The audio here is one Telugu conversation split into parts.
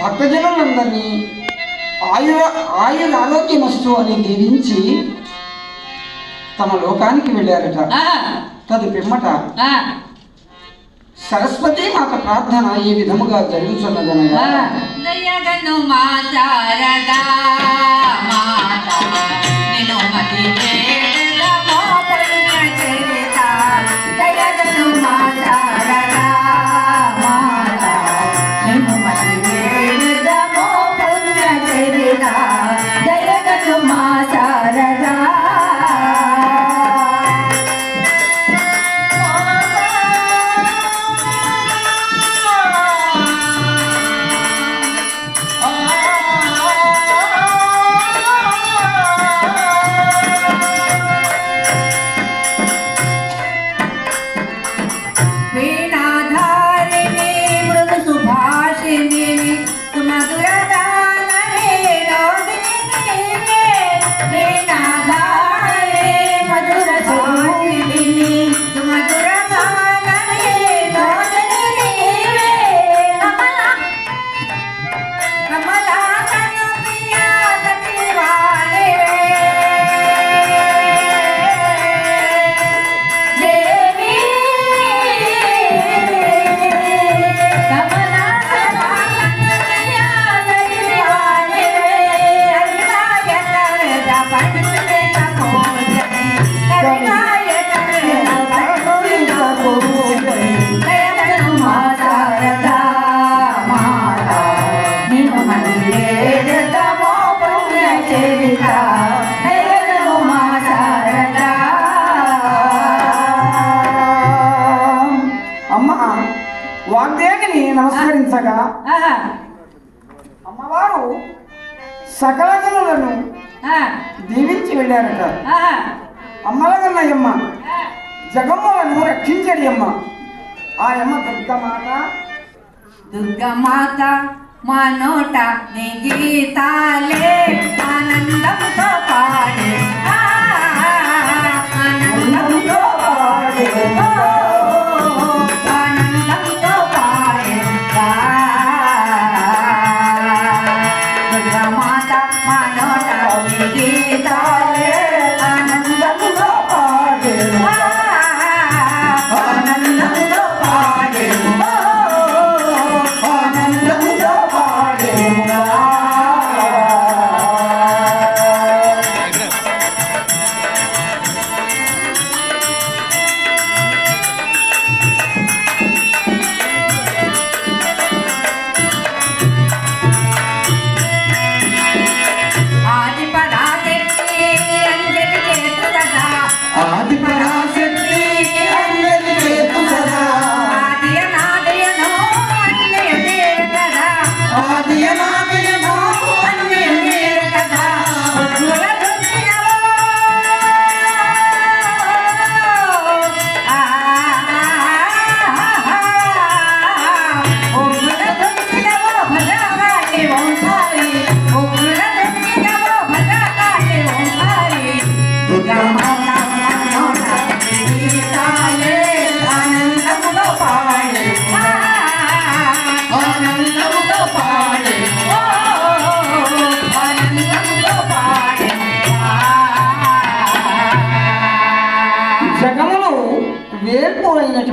భక్తజనులందరినీ ఆయు ఆయుర ఆరోగ్యమస్తు అని దీవించి తమ లోకానికి వెళ్ళారట. తదు పిమ్మట సరస్వతి మాత ప్రార్థన ఈ విధముగా జరుగుతున్నదనగా శారదా మాత, ఆహా అమ్మవారు సకల జనులను దీవించి వెళ్ళారట అమ్మలగన్నయ్యమ్మ జగమ్మలను రక్షించడి అమ్మ ఆ అమ్మ దుర్గమాత దుర్గమాత మా నోట గీతాలే ఆనందంతో పాడే ఆనందంతో పాడే దుర్గమాత మా నోట నీ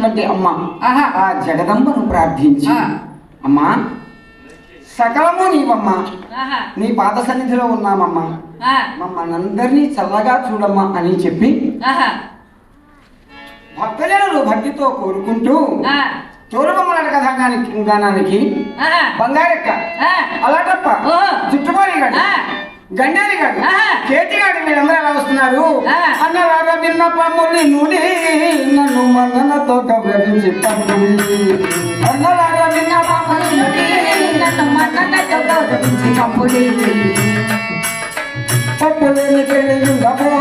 అయినటువంటి అమ్మ. ఆ జగదంబను ప్రార్థించి. అమ్మా సకలము నీవమ్మా. నీ పాద సన్నిధిలో ఉన్నామమ్మా. మమ్మల్ని అందరినీ చల్లగా చూడమ్మా అని చెప్పి ఆహా. భక్తజనులు భక్తితో కోరుకుంటూ ఆ. తోలుబొమ్మల కథాగానికి గానానికి బంగారెక్క అలాటప్ప. చుట్టుమారి గాడు ఆ. గండారి గాడు. కేటి గాడు వీళ్ళందరూ ఎలా వస్తున్నారు. అన్నవారు నిన్న పమ్ముని నుడి నన్ను మన్ననతో గౌరవించి పంపుడి అన్నవారు నిన్న పమ్ముని నుడి నన్ను మన్ననతో గౌరవించి పంపుడి తప్పులేని పెళ్ళిండబోదు చిన్న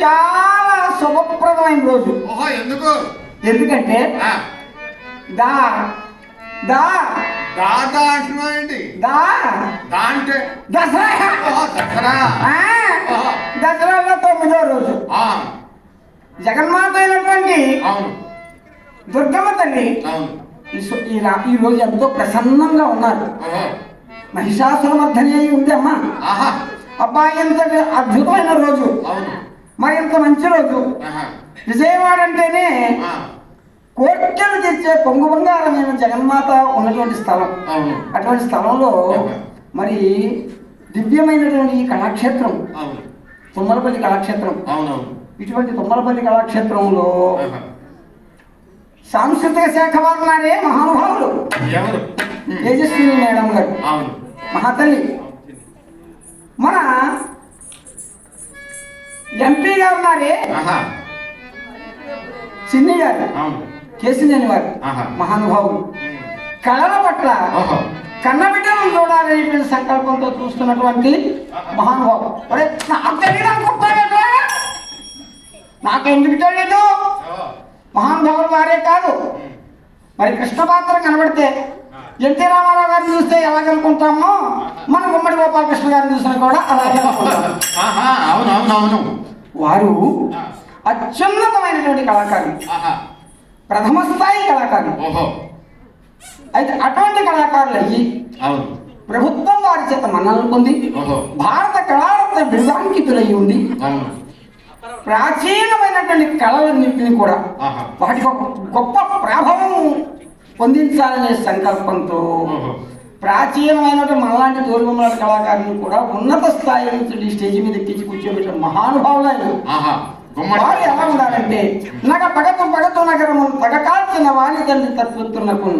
చాలా శుభప్రదమైన రోజు. ఎందుకు? ఎందుకంటే దా దా. దాదా అంటున్నావు ఏంటి? దా. దా అంటే? దసరా. ఓహో దసరా. ఆ, దసరాలో తొమ్మిదో రోజు. ఆ, జగన్మాత అయినటువంటి అవును. దుర్గమ్మ తల్లి అవును. ఈ సో- ఈ రా- ఈ రోజు ఎంతో ప్రసన్నంగా ఉన్నారు. ఓహో. మహిషాసురమర్ధని అయి ఉంది అమ్మా. ఆహా. అబ్బాయి ఎంత అద్భుతమైన రోజు. అవును. మరి ఇంత మంచి రోజు. ఆహా. విజయవాడ అంటేనే ఆ, కోర్కెలు తెచ్చే పొంగు బంగారమైన జగన్మాత ఉన్నటువంటి స్థలం. అటువంటి స్థలంలో మరి దివ్యమైనటువంటి ఈ కళాక్షేత్రం తుమ్మలపల్లి కళాక్షేత్రం. ఇటువంటి తుమ్మలపల్లి కళాక్షేత్రంలో. సాంస్కృతిక శాఖ వారు నాడే మహానుభావులు. తేజస్విని మేడం గారు. మహాతల్లి. మన ఎంపీ గారు ఉన్నారే చిన్ని గారు. కేసినేని వారు. మహానుభావులు. కళల పట్ల కన్నబిడ్డలను చూడాలనేటువంటి సంకల్పంతో చూస్తున్నటువంటి మహానుభావులు. నాకు ఎందుకు తెలియదు? ఓహో. మహానుభావులు వారే కాదు. మరి కృష్ణ పాత్ర కనబడితే ఎన్టీ రామారావు గారిని చూస్తే ఎలాగనుకుంటామో? మన గుమ్మడి గోపాలకృష్ణ గారిని చూసినా కూడా అలాగే అవును వారు అత్యున్నతమైనటువంటి కళాకారులు. ప్రథమ స్థాయి కళాకారులు. అయితే అటువంటి కళాకారులు అయ్యి ప్రభుత్వం వారి చేత మన్నలు పొంది భారత కళారత్న బిరుదాంకితులై ఉంది అవును. ప్రాచీనమైనటువంటి కళలన్నింటినీ కూడా ఒక గొప్ప ప్రభావం పొందించాలనే సంకల్పంతో ప్రాచీనమైనటువంటి మనలాంటి తోలుబొమ్మల కళాకారులు కూడా ఉన్నత స్థాయి నుంచి స్టేజ్ మీద ఎక్కించి కూర్చోబెట్టిన మహానుభావులైన వారు ఎలా ఉండాలంటే నగ పగతు పగతు నగరము పగకాల్చిన వారి తండ్రి తత్వత్తునకు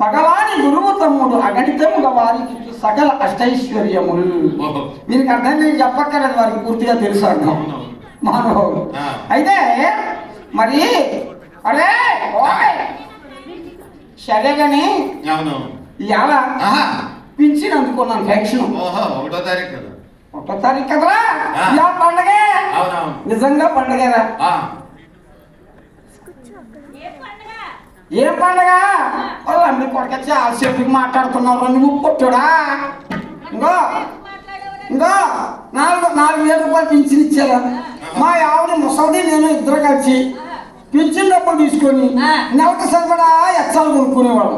పగవాని గురువు తమ్ముడు అగణితముగా వారికి సకల అష్టైశ్వర్యములు. దీనికి అర్థం నేను చెప్పక్కర్లేదు వారికి పూర్తిగా తెలుసు అర్థం. ఆ. అయితే మరి అరే సరే కానీ ఆహా. పింఛన్ అందుకున్నాను ఫ్యాక్షన్ ఒకటో తారీఖు ఒకటో తారీఖు కదరా. ఇవాళ పండగే? నిజంగా పండగరా? ఆ, ఏం పండగ? వాళ్ళు అన్ని కొడక చాలాసేపు మాట్లాడుతున్నావు నువ్వు పొట్టుడా? ఇంకో ఇంకో నాలుగు నాలుగు వేల రూపాయలు పింఛన్ ఇచ్చారా? మా ఆవిడ ముసలిది నేను ఇద్దరు కలిసి పింఛన్ డబ్బులు తీసుకొని. నెలకు సరిపడా ఎచ్చాలు కొనుక్కునేవాడు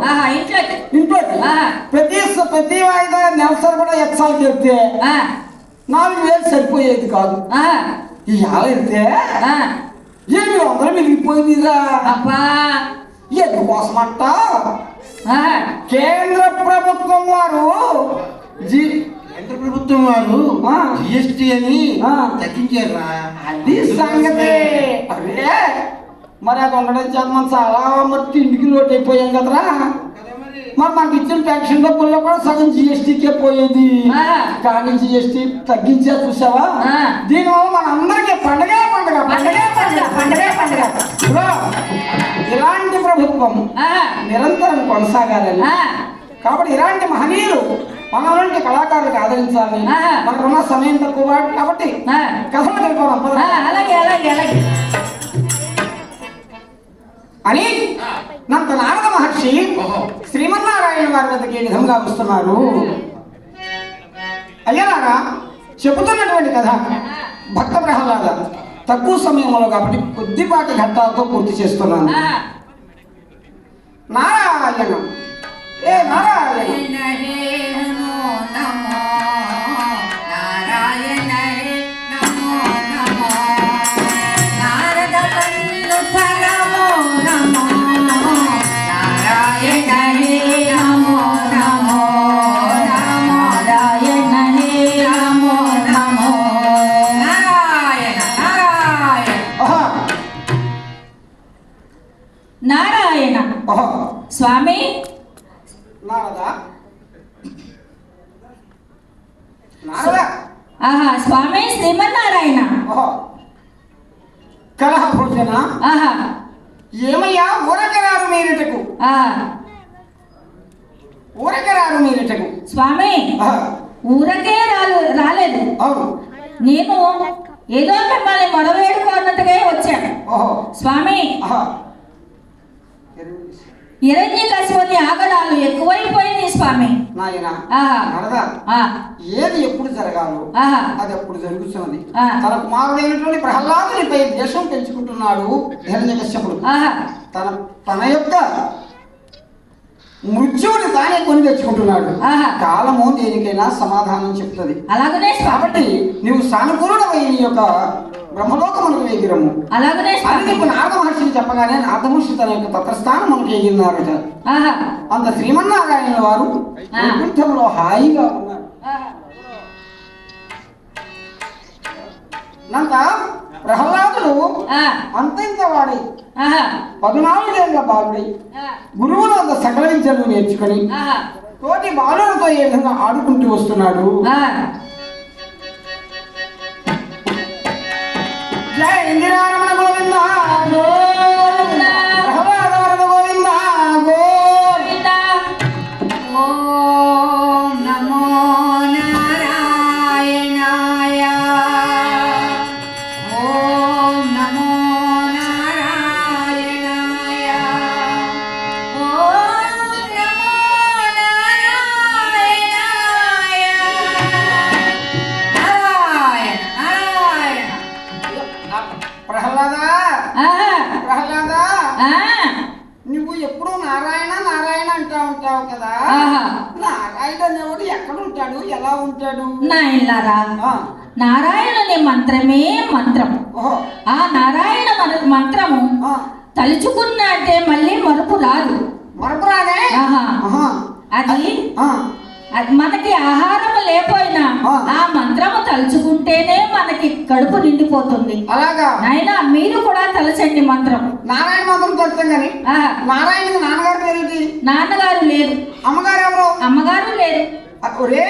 ఇంట్లో. ప్రతి ప్రతి వాయిదా నెల సరిపడా ఎచ్చాలు ఆ, నాలుగు వేలు సరిపోయేది కాదు. ఆ, ఈ ఆల వెళ్తే ఆ. ఎనిమిది వందలు మిగిలిపోయిందిరా? అబ్బా. ఎందుకోసమంట? కేంద్ర ప్రభుత్వం వారు జీ కేంద్ర ప్రభుత్వం వారు ఆ. జిఎస్టి అని ఆ. తగ్గించారా అది సంగతి. అరే మరి అది ఉండడం చాలా మరి తిండికి లోటు అయిపోయాం కదరా. మరి మనకి ఇచ్చిన పెన్షన్ డబ్బుల్లో కూడా సగం జిఎస్టీకే పోయేది. కానీ జిఎస్టీ తగ్గించే చూసావా. దీనివల్ల మన అందరికీ పండగే పండగ పండగే పండగే పండగ పండగే ఇలాంటి ప్రభుత్వం నిరంతరం కొనసాగాలని కాబట్టి ఇలాంటి మహనీయులు మనలాంటి కళాకారులకు ఆదరించాలని ఆ. మనకున్న సమయం తక్కువ కాబట్టి. కథలు. ఆ, అలాగే అలాగే అలాగే అని నంత నారద మహర్షి శ్రీమన్నారాయణ వారి వద్దకు విధంగా వస్తున్నారు? అయ్యలారా చెబుతున్నటువంటి కథ భక్త ప్రహ్లాద తక్కువ సమయంలో కాబట్టి కొద్దిపాటి ఘట్టాలతో పూర్తి చేస్తున్నాను. నారాయణ. ఏ నారాయణ? నారాయణ హే నమో నమో నారాయణ ఊరకరారు మీరిటకు స్వామి ఆహా, ఊరకే రాలు రాలేదు. అవును. నేను ఏదో మిమ్మల్ని మొరవేడుకోన్నట్టుగా వచ్చాను. ఓహో. స్వామి ఇరణ్య కసిపతి ఆగడాలు ఎక్కువైపోయింది స్వామి. ఏది ఎప్పుడు జరగాలో అది అప్పుడు జరుగుతున్నది. తన కుమారుడైనటువంటి ప్రహ్లాదునిపై ద్వేషం పెంచుకుంటున్నాడు హిరణ్యకశ్యపుడు. ఆహా. తన తన యొక్క మృత్యువుని తానే కొని తెచ్చుకుంటున్నాడు. కాలము దేనికైనా సమాధానం చెప్తుంది. అలాగనే కాబట్టి నీవు సానుకూలుడవై నీ యొక్క బ్రహ్మలోకమునకు వేగిరము అలాగనే అని నీకు నారద మహర్షిని చెప్పగానే నారద మహర్షి తన యొక్క తత్రస్థానం మనకు ఎగిరినారట. ఆహా. అంత శ్రీమన్నారాయణ వారు. వైకుంఠంలో హాయిగా ఉన్నారు. నంత ప్రహ్లాదుడు ఆ, అంత ఇంత వాడై ఆహా. పద్నాలుగేళ్ళ బాలుడై. గురువులు అంత సకల విద్యలు నేర్చుకొని తోటి బాలులతో ఏ విధంగా ఆడుకుంటూ వస్తున్నాడు. జయ ఇందిరారమణ గోవింద. తలుచుకున్నట్టే మళ్ళీ మరుపు రాదు. మరపురాదే ఆహా. ఆహా. అది అది మనకి ఆహారం లేకపోయినా ఆ. మంత్రము తలుచుకుంటేనే మనకి కడుపు నిండిపోతుంది. అలాగా? నాయన మీరు కూడా తలచండి మంత్రం. నారాయణ మాత్రం తెలుస్తాం కానీ ఆహా. నారాయణకి నాన్నగారు నాన్నగారు లేరు. అమ్మగారు ఎవరు? అమ్మగారు లేరు. ఒరే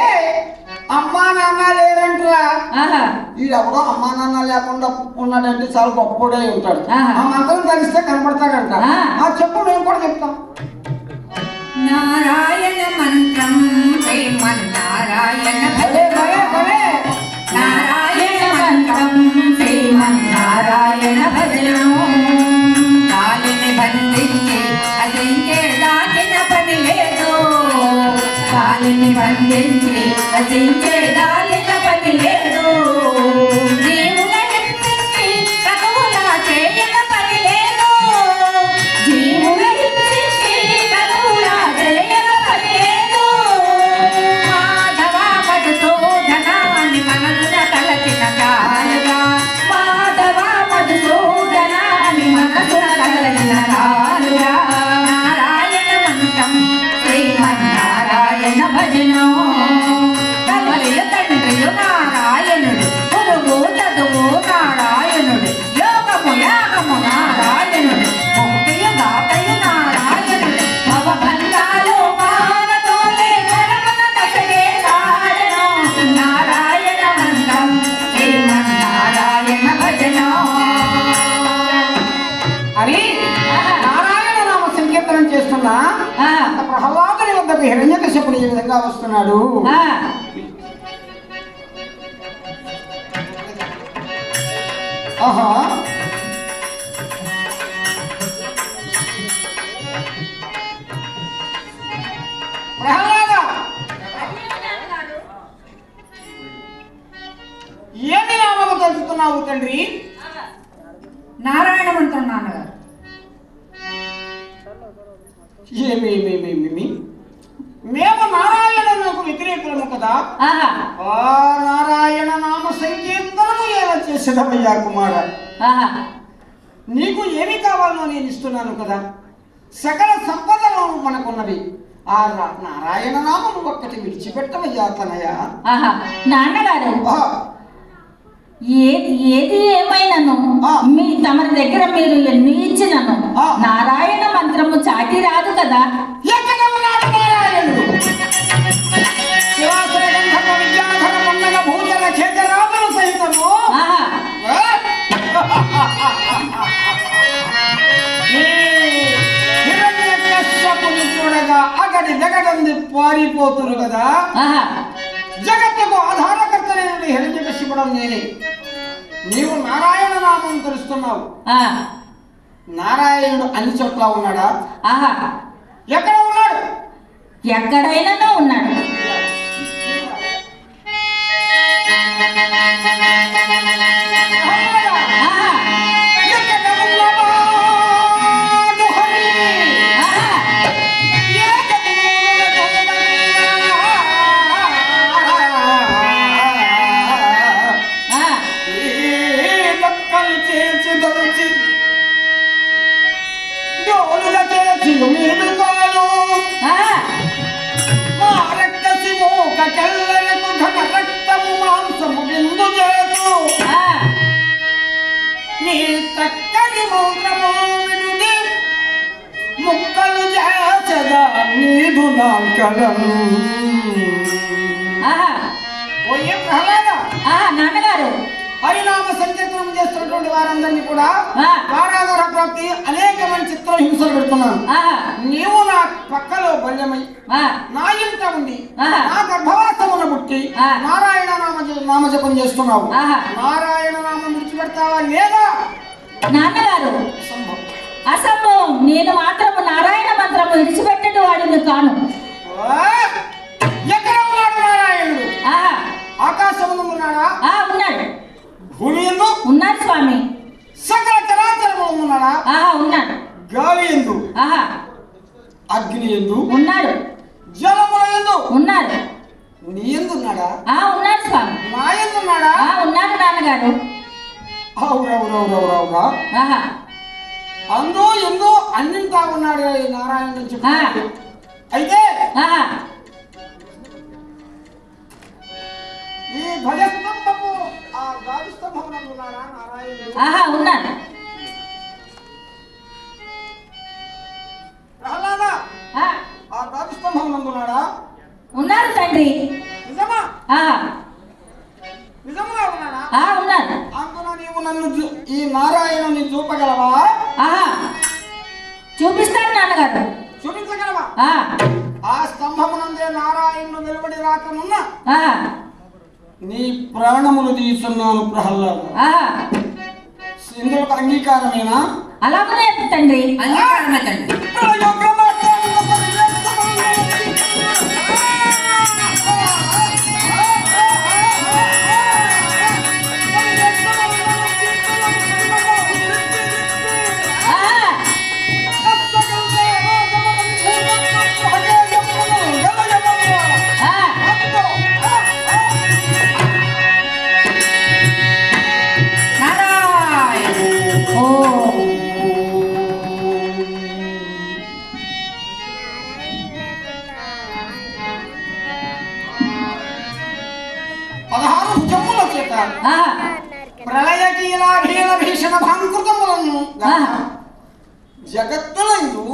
అమ్మా నాన్న లేరంటరా. ఆహా. వీడెవడో అమ్మా నాన్న లేకుండా ఉన్నాడంటే చాలా గొప్పడే ఉంటాడు. ఆ మంత్రం తెలిస్తే కనపడతాడంట. ఆ. ఆ చెప్పు మేము కూడా చెప్తాం. నారాయణ మంత్రం శ్రీమన్నారాయణ కాలిని బంధించి వస్తున్నాడు. ఆ. ఆహా. ప్రహ్లాద! ఏమి నామము తెలుసుకున్నావు తండ్రి? సకల సంపదలు మనకున్నవి ఆ నారాయణ నామము ఒక్కటి విడిచిపెట్టవయ్యా తనయ. ఆహా నాన్నగారు. ఏది ఏది ఏమైనాను. మీ తమరి దగ్గర మీరు ఎన్ని ఇచ్చినను. నారాయణ మంత్రము చాటి రాదు కదా. జగడంది పారిపోతురు కదా. జగత్తుకు ఆధారకర్తలైన హిరణ్యకశ్యపుడం నేనే. నీవు నారాయణ నామం తెలుస్తున్నావు నారాయణుడు అన్ని చోట్ల ఉన్నాడా? ఎక్కడ ఉన్నాడు? ఎక్కడైనా ఉన్నాడు. ఆహా. ఆహా ఓయే ప్రహ్లాద నాన్నగారు హరినామ సంకీర్తనం చేస్తున్నటువంటి వారందరినీ కూడా. కారాగార ప్రాప్తి అనేకమైన చిత్ర హింసలు పెడుతున్నాను నీవు నా పక్కలో బల్యమై నా ఇంట ఉండి. నా గర్భవాసమున పుట్టి. నారాయణ నామ నామజపం చేస్తున్నావు ఆహా. నారాయణ నామం విడిచిపెడతావా లేదా నాన్నగారు అసంభవం. నేను మాత్రము నారాయణ మంత్రము విడిచిపెట్టడు వాడిని కాను! ఎక్కడ ఉన్నాడు నారాయణుడు? ఆకాశమును ఉన్నాడా? ఉన్నాడు. భూమి ఎందు? ఉన్నాడు స్వామి. సకల చరాచరములు ఉన్నాడా? ఉన్నాడు. గాలి ఎందు? అగ్ని ఎందు? ఉన్నాడు. జలముల ఎందు? ఉన్నాడు. నీ ఎందు ఉన్నాడా? ఆ ఉన్నాడు స్వామి. నా ఎందు ఉన్నాడా? ఉన్నాడు నాన్నగారు. ఆహా. అందు ఎందు అన్నింటా ఉన్నాడు నారాయణ చెప్పి. అయితే ఇందులో అంగీకారమేనా? అలాగనే తండ్రి. అంగీకారమే తండ్రి. ఆహా ప్రళయకీలాభీల భీషణ భాంకృతములను. జగత్తులందు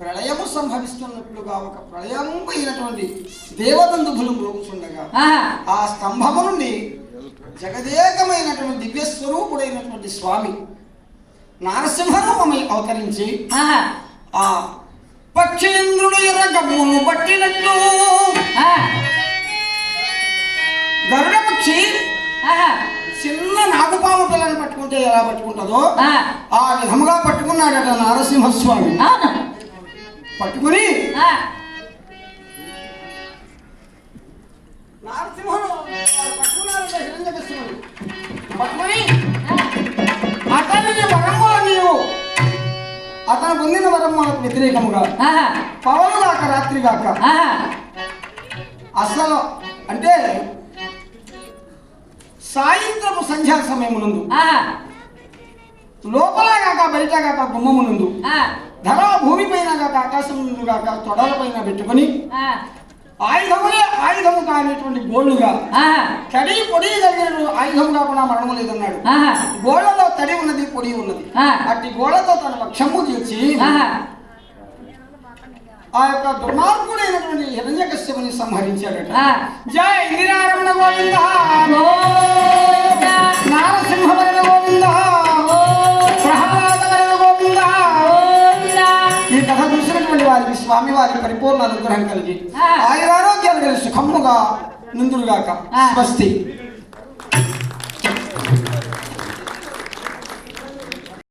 ప్రళయము సంభవిస్తున్నట్లుగా ఒక ప్రళయము అయినటువంటి దేవదందుభులు మృగుచుండగా ఆహా ఆ స్తంభము నుండి జగదేకమైనటువంటి దివ్య స్వరూపుడైనటువంటి స్వామి నారసింహరూపమై అవతరించి ఆహా ఆ పక్షేంద్రుడు ఎర్రగమ్మును పట్టినట్లు గరుడ చిన్న నాగుపాము పిల్లని పట్టుకుంటే ఎలా పట్టుకుంటుందో ఆ, విధముగా పట్టుకున్నాడట నారసింహస్వామి. పట్టుకుని నారసింహుడు అతనిని నీవు. అతను పొందిన వరములకు వ్యతిరేకముగా. ఆహా పవను గాక రాత్రి ఆహా అసలు అంటే సాయంత్రము సంధ్యా సమయమునందు లోపల కాక బయట కాక గుమ్మమునందు ఆ, ధర భూమిపైన కాక ఆకాశం నుండి కాక తొడలపైన పెట్టుకుని ఆ, ఆయుధములే ఆయుధము కానిటువంటి గోళ్ళుగా తడి పొడి కలిగిన ఆయుధం కాకుండా మరణము లేదన్నాడు. ఆహా గోళ్ళలో తడి ఉన్నది పొడి ఉన్నది. అట్టి గోళ్ళతో తన వక్షము తీర్చి ఆ యొక్క దుర్మార్గుడైనటువంటి హిరణ్యకశ్యపుని సంహరించాడట ఆ. జై గిరినారమణ గోవింద నారసింహవరణ గోవింద ప్రహ్లాదవరణ గోవింద గోవింద. ఈ కథ చూసినటువంటి వారికి స్వామి వారి పరిపూర్ణ అనుగ్రహం కలిగి ఆ. ఆయురారోగ్యాలు కలిగి సుఖముగా నుందురుగాక ఆ. స్వస్తి